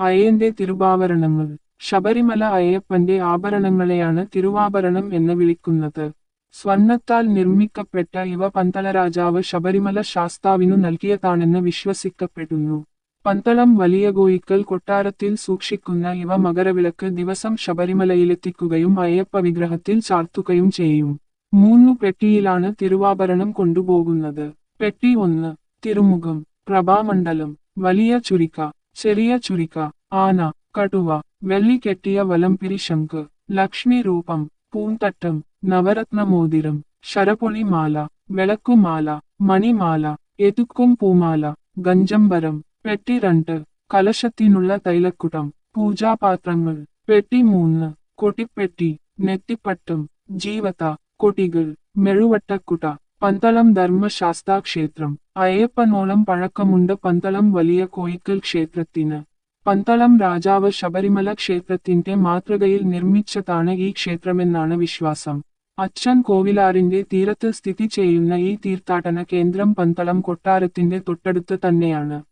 അയ്യന്റെ തിരുവാഭരണങ്ങൾ. ശബരിമല അയ്യപ്പന്റെ ആഭരണങ്ങളെയാണ് തിരുവാഭരണം എന്ന് വിളിക്കുന്നത്. സ്വർണത്താൽ നിർമ്മിക്കപ്പെട്ട ഇവ പന്തളരാജാവ് ശബരിമല ശാസ്താവിനു നൽകിയതാണെന്ന് വിശ്വസിക്കപ്പെടുന്നു. പന്തളം വലിയ ഗോയിക്കൽ കൊട്ടാരത്തിൽ സൂക്ഷിക്കുന്ന ഇവ മകരവിളക്ക് ദിവസം ശബരിമലയിലെത്തിക്കുകയും അയ്യപ്പ വിഗ്രഹത്തിൽ ചാർത്തുകയും ചെയ്യും. മൂന്നു പെട്ടിയിലാണ് തിരുവാഭരണം കൊണ്ടുപോകുന്നത്. പെട്ടി ഒന്ന് തിരുമുഖം പ്രഭാമണ്ഡലം വലിയ ചുരിക്ക ചെറിയ ചുരിക്ക ആന കടുവ വെള്ളി കെട്ടിയ വലംപിരി ശംഖ് ലക്ഷ്മി രൂപം പൂന്തട്ടം നവരത്നമോതിരം ശരപൊളിമാല വിളക്കുമാല മണിമാല എതുക്കും പൂമാല ഗഞ്ചംബരം പെട്ടി രണ്ട് കലശത്തിനുള്ള തൈലക്കുടം പൂജാപാത്രങ്ങൾ പെട്ടി മൂന്ന് കൊട്ടിപ്പെട്ടി നെറ്റിപ്പട്ടം ജീവത കൊടികൾ മെഴുവട്ടക്കുട്ട പന്തളം ധർമ്മശാസ്താ ക്ഷേത്രം. അയ്യപ്പനോളം പഴക്കമുണ്ട് പന്തളം വലിയ കോയിക്കൽ ക്ഷേത്രത്തിന്. പന്തളം രാജാവ് ശബരിമല ക്ഷേത്രത്തിന്റെ മാതൃകയിൽ നിർമ്മിച്ചതാണ് ഈ ക്ഷേത്രമെന്നാണ് വിശ്വാസം. അച്ഛൻ കോവിലാറിന്റെ തീരത്ത് സ്ഥിതി ചെയ്യുന്ന ഈ തീർത്ഥാടന കേന്ദ്രം പന്തളം കൊട്ടാരത്തിന്റെ തൊട്ടടുത്ത് തന്നെയാണ്.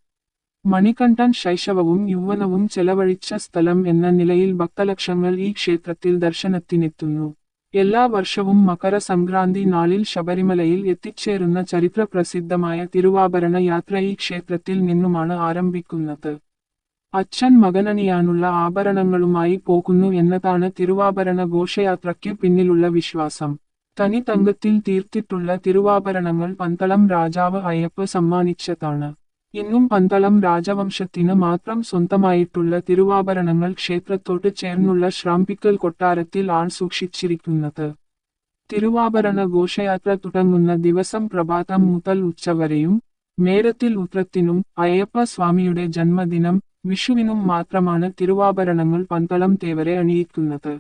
മണികണ്ഠൻ ശൈശവവും യൗവനവും ചെലവഴിച്ച സ്ഥലം എന്ന നിലയിൽ ഭക്തലക്ഷങ്ങൾ ഈ ക്ഷേത്രത്തിൽ ദർശനത്തിനെത്തുന്നു. എല്ലാ വർഷവും മകര സംക്രാന്തി നാളിൽ ശബരിമലയിൽ എത്തിച്ചേരുന്ന ചരിത്ര പ്രസിദ്ധമായ തിരുവാഭരണ യാത്ര ഈ ക്ഷേത്രത്തിൽ നിന്നുമാണ് ആരംഭിക്കുന്നത്. അച്ഛൻ മകനണിയാനുള്ള ആഭരണങ്ങളുമായി പോകുന്നു എന്നതാണ് തിരുവാഭരണ ഘോഷയാത്രയ്ക്ക് പിന്നിലുള്ള വിശ്വാസം. തനി തങ്കത്തിൽ തീർത്തിട്ടുള്ള തിരുവാഭരണങ്ങൾ പന്തളം രാജാവ് അയ്യപ്പ് സമ്മാനിച്ചതാണ്. ഇന്നും പന്തളം രാജവംശത്തിന് മാത്രം സ്വന്തമായിട്ടുള്ള തിരുവാഭരണങ്ങൾ ക്ഷേത്രത്തോട് ചേർന്നുള്ള ശ്രാമ്പിക്കൽ കൊട്ടാരത്തിൽ ആണ് സൂക്ഷിച്ചിരിക്കുന്നത്. തിരുവാഭരണ ഘോഷയാത്ര തുടങ്ങുന്ന ദിവസം പ്രഭാതം മുതൽ ഉച്ചവരെയും മേരത്തിൽ ഉത്രത്തിനും അയ്യപ്പ സ്വാമിയുടെ ജന്മദിനം വിഷുവിനും മാത്രമാണ് തിരുവാഭരണങ്ങൾ പന്തളം തേവരെ അണിയിക്കുന്നത്.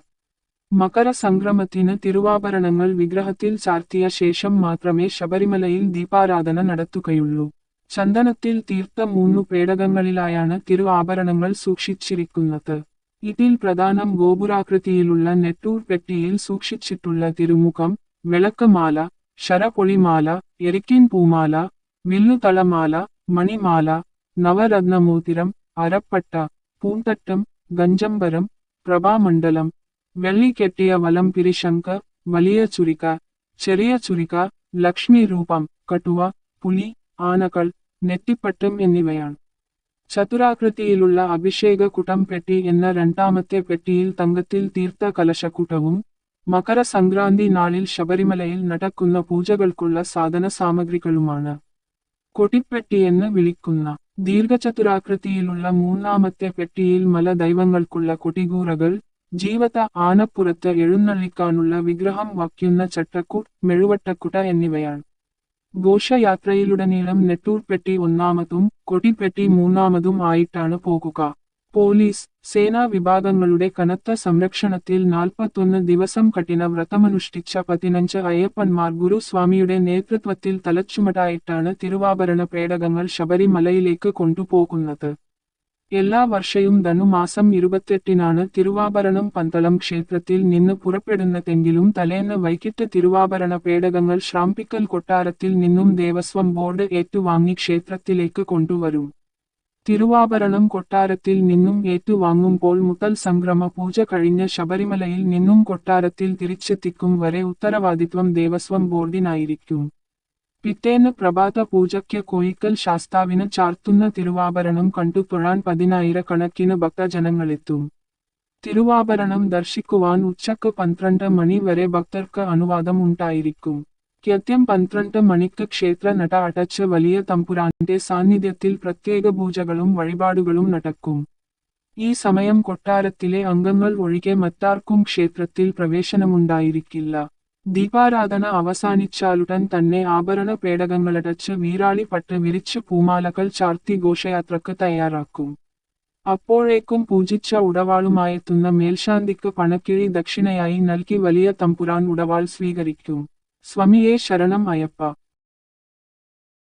മകരസംക്രമത്തിന് തിരുവാഭരണങ്ങൾ വിഗ്രഹത്തിൽ ചാർത്തിയ ശേഷം മാത്രമേ ശബരിമലയിൽ ദീപാരാധന നടത്തുകയുള്ളൂ. ചന്ദനത്തിൽ തീർത്ത മൂന്നു പേടകങ്ങളിലായാണ് തിരു ആഭരണങ്ങൾ സൂക്ഷിച്ചിരിക്കുന്നത്. ഇതിൽ പ്രധാനം ഗോപുരാകൃതിയിലുള്ള നെറ്റൂർ പെട്ടിയിൽ സൂക്ഷിച്ചിട്ടുള്ള തിരുമുഖം വിളക്കമാല ശരപൊളിമാല എരിക്കിൻ പൂമാല വില്ലുതളമാല മണിമാല നവരത്നമോതിരം അരപ്പട്ട പൂന്തട്ടം ഗഞ്ചംബരം പ്രഭാമണ്ഡലം വെള്ളി കെട്ടിയ വലം പിരിശങ്ക വലിയ ചുരിക ചെറിയ ചുരിക ലക്ഷ്മി രൂപം കട്ടുവ പുലി ആനകൾ നെറ്റിപ്പട്ടം എന്നിവയാണ്. ചതുരാകൃതിയിലുള്ള അഭിഷേക കുടം പെട്ടി എന്ന രണ്ടാമത്തെ പെട്ടിയിൽ തങ്കത്തിൽ തീർത്ത മകര മകരസംക്രാന്തി നാളിൽ ശബരിമലയിൽ നടക്കുന്ന പൂജകൾക്കുള്ള സാധന സാമഗ്രികളുമാണ് കൊടിപ്പെട്ടി എന്ന് വിളിക്കുന്ന ദീർഘചതുരാകൃതിയിലുള്ള മൂന്നാമത്തെ പെട്ടിയിൽ മല ദൈവങ്ങൾക്കുള്ള കൊടികൂറകൾ ജീവത ആനപ്പുറത്ത് എഴുന്നള്ളിക്കാനുള്ള വിഗ്രഹം വയ്ക്കുന്ന ചട്ടക്കൂട്ട് മെഴുവട്ടക്കുട എന്നിവയാണ്. ഘോഷയാത്രയിലുടനീളം നെട്ടൂർ പെട്ടി ഒന്നാമതും കൊടിപ്പെട്ടി മൂന്നാമതും ആയിട്ടാണ് പോകുക. പോലീസ് സേനാ വിഭാഗങ്ങളുടെ കനത്ത സംരക്ഷണത്തിൽ നാൽപ്പത്തൊന്ന് ദിവസം കഠിന വ്രതമനുഷ്ഠിച്ച പതിനഞ്ച് അയ്യപ്പന്മാർ ഗുരുസ്വാമിയുടെ നേതൃത്വത്തിൽ തലച്ചുമടായിട്ടാണ് തിരുവാഭരണ പേടകങ്ങൾ ശബരിമലയിലേക്ക് കൊണ്ടുപോകുന്നത്. എല്ലാ വർഷവും ധനുമാസം ഇരുപത്തെട്ടിനാണ് തിരുവാഭരണം പന്തളം ക്ഷേത്രത്തിൽ നിന്ന് പുറപ്പെടുന്നതെങ്കിലും തലേന്ന് വൈകിട്ട് തിരുവാഭരണ പേടകങ്ങൾ ശ്രാമ്പിക്കൽ കൊട്ടാരത്തിൽ നിന്നും ദേവസ്വം ബോർഡ് ഏറ്റുവാങ്ങി ക്ഷേത്രത്തിലേക്ക് കൊണ്ടുവരും. തിരുവാഭരണം കൊട്ടാരത്തിൽ നിന്നും ഏറ്റുവാങ്ങുമ്പോൾ മുതൽ സംക്രമ പൂജ കഴിഞ്ഞ് ശബരിമലയിൽ നിന്നും കൊട്ടാരത്തിൽ തിരിച്ചെത്തിക്കും വരെ ഉത്തരവാദിത്വം ദേവസ്വം ബോർഡിനായിരിക്കും. പിറ്റേന്ന് പ്രഭാത പൂജയ്ക്ക് കോയിക്കൽ ശാസ്താവിന് ചാർത്തുന്ന തിരുവാഭരണം കണ്ടു തൊഴാൻ പതിനായിരക്കണക്കിന് ഭക്തജനങ്ങളെത്തും. തിരുവാഭരണം ദർശിക്കുവാൻ ഉച്ചയ്ക്ക് പന്ത്രണ്ട് മണി വരെ ഭക്തർക്ക് അനുവാദം ഉണ്ടായിരിക്കും കൃത്യം പന്ത്രണ്ട് മണിക്ക് ക്ഷേത്ര നട അടച്ച് വലിയ തമ്പുരാന്റെ സാന്നിധ്യത്തിൽ പ്രത്യേക പൂജകളും വഴിപാടുകളും നടക്കും. ഈ സമയം കൊട്ടാരത്തിലെ അംഗങ്ങൾ ഒഴികെ മറ്റാർക്കും ക്ഷേത്രത്തിൽ പ്രവേശനമുണ്ടായിരിക്കില്ല. ദീപാരാധന അവസാനിച്ചാലുടൻ തന്നെ ആഭരണ പേടകങ്ങളടച്ച് വീരാളി പട്ട് വിരിച്ച് പൂമാലകൾ ചാർത്തി ഘോഷയാത്രക്ക് തയ്യാറാക്കും. അപ്പോഴേക്കും പൂജിച്ച ഉടവാളുമായെത്തുന്ന മേൽശാന്തിക്ക് പണക്കിഴി ദക്ഷിണയായി നൽകി വലിയ തമ്പുരാൻ ഉടവാൾ സ്വീകരിക്കും. സ്വാമിയെ ശരണം അയ്യപ്പ.